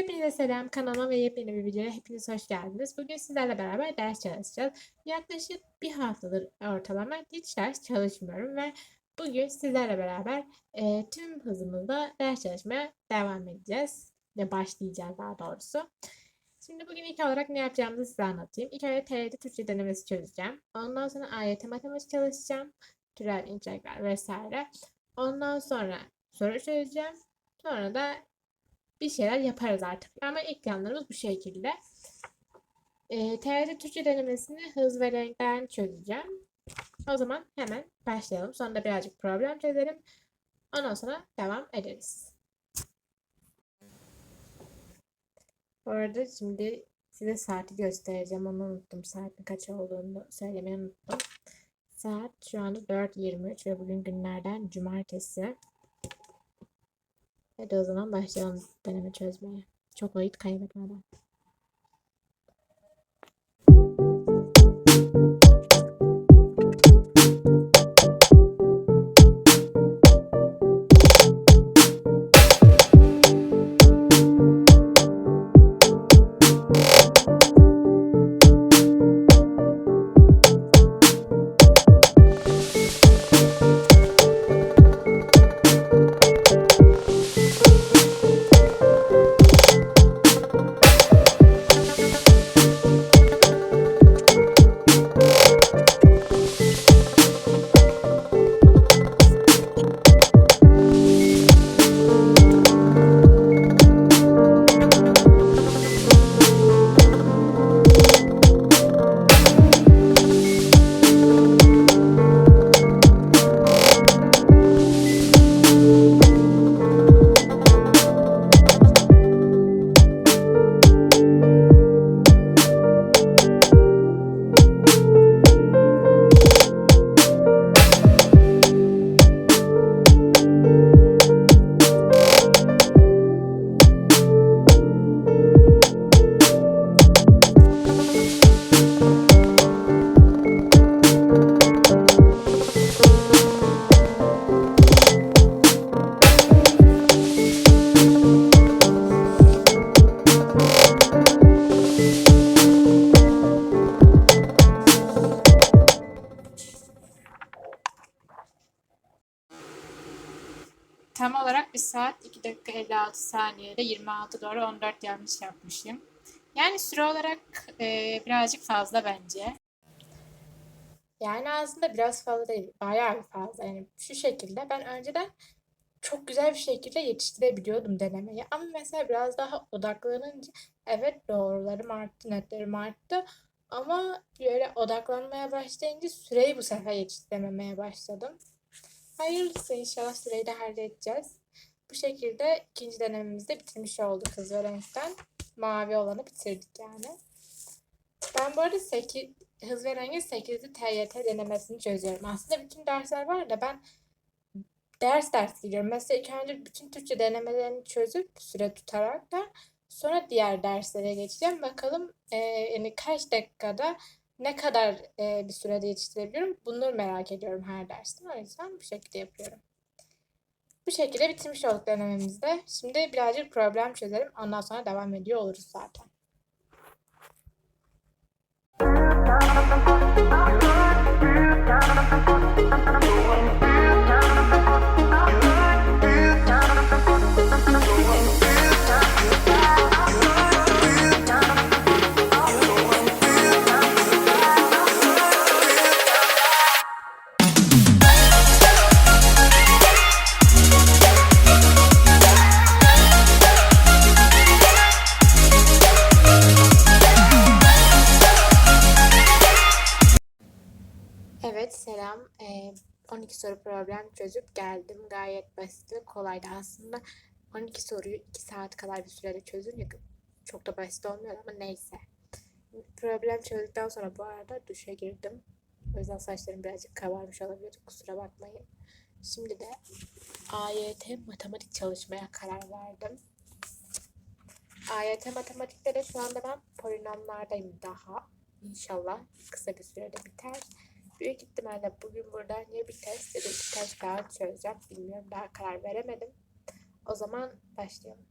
Hepinize selam kanalıma ve yepyeni bir videoya hepiniz hoş geldiniz. Bugün sizlerle beraber ders çalışacağız. Yaklaşık bir haftadır ortalama hiç ders çalışmıyorum ve bugün sizlerle beraber e, tüm hızımızda ders çalışmaya devam edeceğiz. Ve başlayacağız daha doğrusu. Şimdi bugün ilk olarak ne yapacağımızı size anlatayım. İlk önce TRT Türkçe denemesi çözeceğim. Ondan sonra AYT matematik çalışacağım. Türev, integral vesaire. Ondan sonra soru çözeceğim. Sonra da bir şeyler yaparız artık. Ama ilk planlarımız bu şekilde. E, TRT Türkçe denemesini hız ve renkten çözeceğim. O zaman hemen başlayalım. Sonra birazcık problem çözelim. Ondan sonra devam ederiz. Bu arada şimdi size saati göstereceğim. Onu unuttum. Saatin kaç olduğunu söylemeyi unuttum. Saat şu anda 4.23 ve bugün günlerden cumartesi. Hadi o zaman başlayalım deneme çözmeye. Çok vakit kaybetmeden. Saat 2 dakika 56 saniyede 26 doğru 14 yanlış yapmışım. Yani süre olarak e, birazcık fazla bence. Yani aslında biraz fazla değil. Bayağı fazla. Yani şu şekilde ben önceden çok güzel bir şekilde yetiştirebiliyordum denemeyi. Ama mesela biraz daha odaklanınca evet doğrularım arttı, netlerim arttı. Ama böyle odaklanmaya başlayınca süreyi bu sefer yetiştirememeye başladım. Hayırlısı inşallah süreyi de halledeceğiz. Bu şekilde ikinci denememizi de bitirmiş olduk hız ve renkten. Mavi olanı bitirdik yani. Ben bu arada 8, hız ve rengi 8'li TYT denemesini çözüyorum. Aslında bütün dersler var da ben ders ders gidiyorum. Mesela ilk önce bütün Türkçe denemelerini çözüp süre tutarak da sonra diğer derslere geçeceğim. Bakalım e, yani kaç dakikada ne kadar e, bir sürede yetiştirebiliyorum bunları merak ediyorum her derste. O yüzden bu şekilde yapıyorum. Bu şekilde bitirmiş olduk denememizde. Şimdi birazcık problem çözelim. Ondan sonra devam ediyor oluruz zaten. Evet problem çözüp geldim. Gayet basit ve kolaydı aslında. 12 soruyu 2 saat kadar bir sürede çözünce çok da basit olmuyor ama neyse. Problem çözdükten sonra bu arada duşa girdim. O yüzden saçlarım birazcık kabarmış olabilir. Kusura bakmayın. Şimdi de AYT matematik çalışmaya karar verdim. AYT matematikte de şu anda ben polinomlardayım daha. İnşallah kısa bir sürede biter. Büyük ihtimalle bugün buradan ya bir test ya da bir test daha çözeceğim. Bilmiyorum daha karar veremedim. O zaman başlayalım.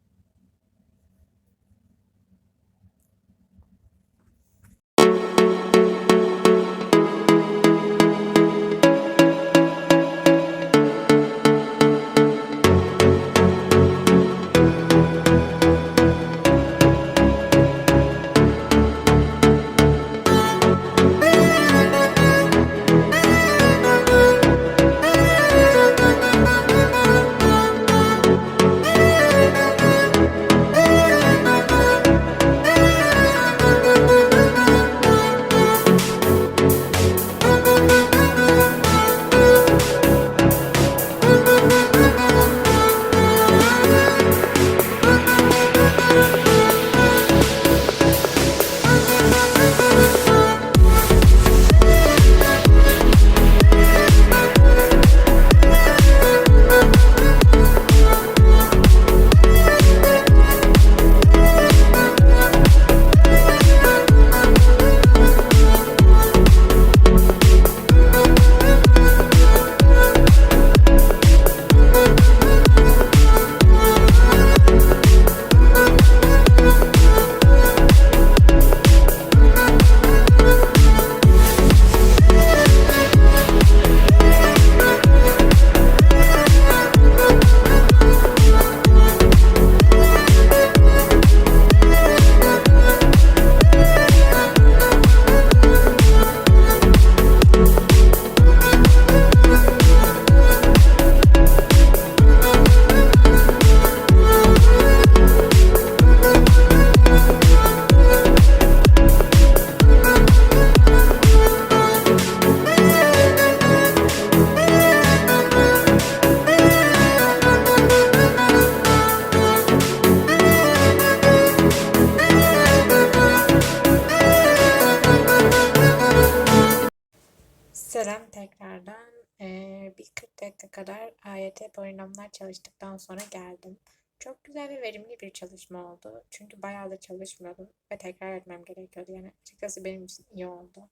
AYT polinomlar çalıştıktan sonra geldim. Çok güzel ve verimli bir çalışma oldu. Çünkü bayağı da çalışmıyordum ve tekrar etmem gerekiyordu. Yani açıkçası benim için iyi oldu.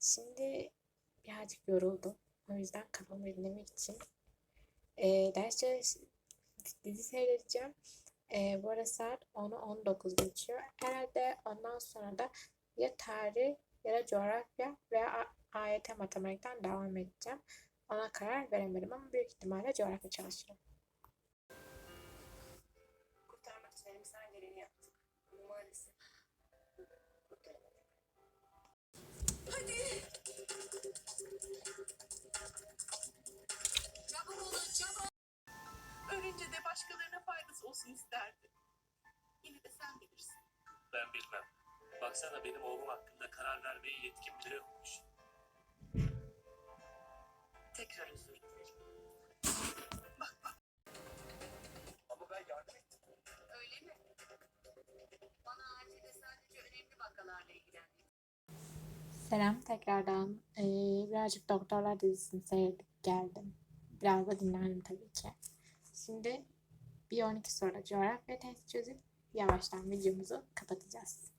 Şimdi birazcık yoruldum. O yüzden kafamı dinlemek için e, ders çalış dizi seyredeceğim. E, bu arada saat 10'u 19 geçiyor. Herhalde ondan sonra da ya tarih ya da coğrafya veya AYT matematikten devam edeceğim. Ona karar veremedim ama büyük ihtimalle coğrafya çalışırım. Kurtarmak için elimizden geleni yaptık. Ama maalesef kurtaramadık. Hadi! Çabuk olun, çabuk! Ölünce de başkalarına faydası olsun isterdi. Yine de sen bilirsin. Ben bilmem. Baksana benim oğlum hakkında karar vermeye yetkim bile yokmuş. Tekrar özür dilerim. Ama ben yardım ettim. Öyle mi? Bana acilde sadece önemli vakalarla ilgilenmek. Selam tekrardan. Ee, birazcık Doktorlar dizisini seyredip geldim. Biraz da dinlendim tabii ki. Şimdi bir 12 soru coğrafya testi çözüp yavaştan videomuzu kapatacağız.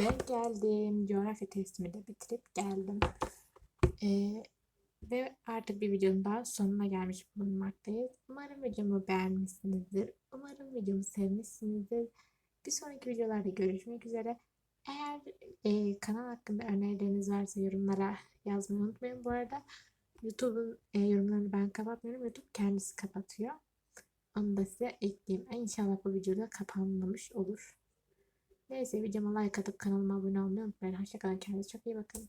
Ve geldim. Coğrafya testimi de bitirip geldim. Ee, ve artık bir videonun daha sonuna gelmiş bulunmaktayız. Umarım videomu beğenmişsinizdir. Umarım videomu sevmişsinizdir. Bir sonraki videolarda görüşmek üzere. Eğer e, kanal hakkında önerileriniz varsa yorumlara yazmayı unutmayın. Bu arada YouTube'un e, yorumlarını ben kapatmıyorum. YouTube kendisi kapatıyor. Onu da size ekleyeyim. İnşallah bu videoda kapanmamış olur. Neyse videoma like atıp kanalıma abone olmayı unutmayın. Hoşçakalın. Kendinize çok iyi bakın.